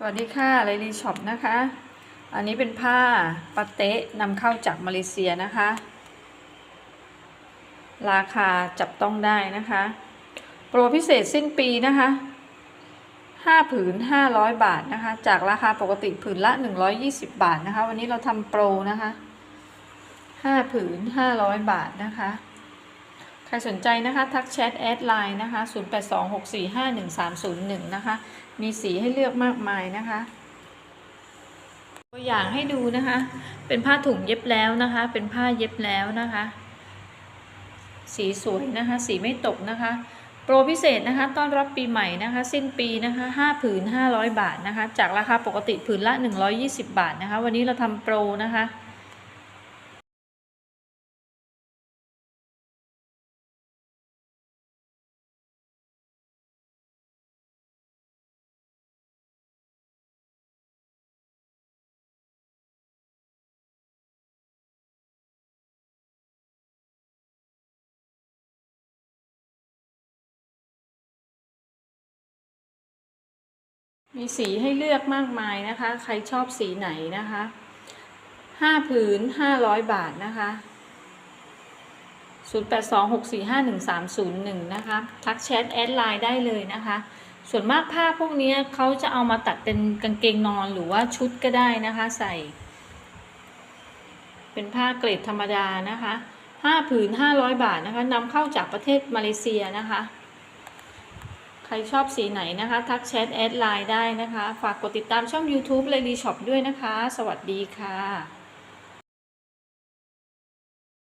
สวัสดีค่ะไลลีช็อปนะคะ อันนี้เป็นผ้าปาเต๊ะนำเข้าจากมาเลเซียนะคะ ราคาจับต้องได้นะคะ โปรพิเศษสิ้นปีนะคะ5ผืน500บาทนะคะ จากราคาปกติผืนละ120บาทนะคะ วันนี้เราทำโปรนะคะ5ผืน500บาทนะคะ ใครสนใจนะคะ ทักแชทแอดไลน์นะคะ 0826451301 นะคะ มีสีให้เลือกมากมายนะคะ ตัวอย่างให้ดูนะคะ เป็นผ้าถุงเย็บแล้วนะคะ เป็นผ้าเย็บแล้วนะคะ สีสวยนะคะ สีไม่ตกนะคะ โปรพิเศษนะคะ ต้อนรับปีใหม่นะคะ สิ้นปีนะคะ5ผืน500 บาทนะคะ จากราคาปกติผืนละ 120 บาทนะคะ วันนี้เราทำโปรนะคะ มีสีให้เลือกมากมายนะคะ ใครชอบสีไหนนะคะห้าผืนห้าร้อยบาทนะคะศูนย์แปดสองหกสี่ห้าหนึ่งสามศูนย์หนึ่งนะคะ ทักแชทแอดไลน์ได้เลยนะคะ ส่วนมากผ้าพวกนี้เขาจะเอามาตัดเป็นกางเกงนอนหรือว่าชุดก็ได้นะคะ ใส่ เป็นผ้าเกรดธรรมดานะคะห้าผืนห้าร้อยบาทนะคะนำเข้าจากประเทศมาเลเซียนะคะ ใครชอบสีไหนนะคะ ทักแชทแอดไลน์ได้นะคะ ฝากกดติดตามช่อง YouTube เลยดีช็อปด้วยนะคะ สวัสดีค่ะ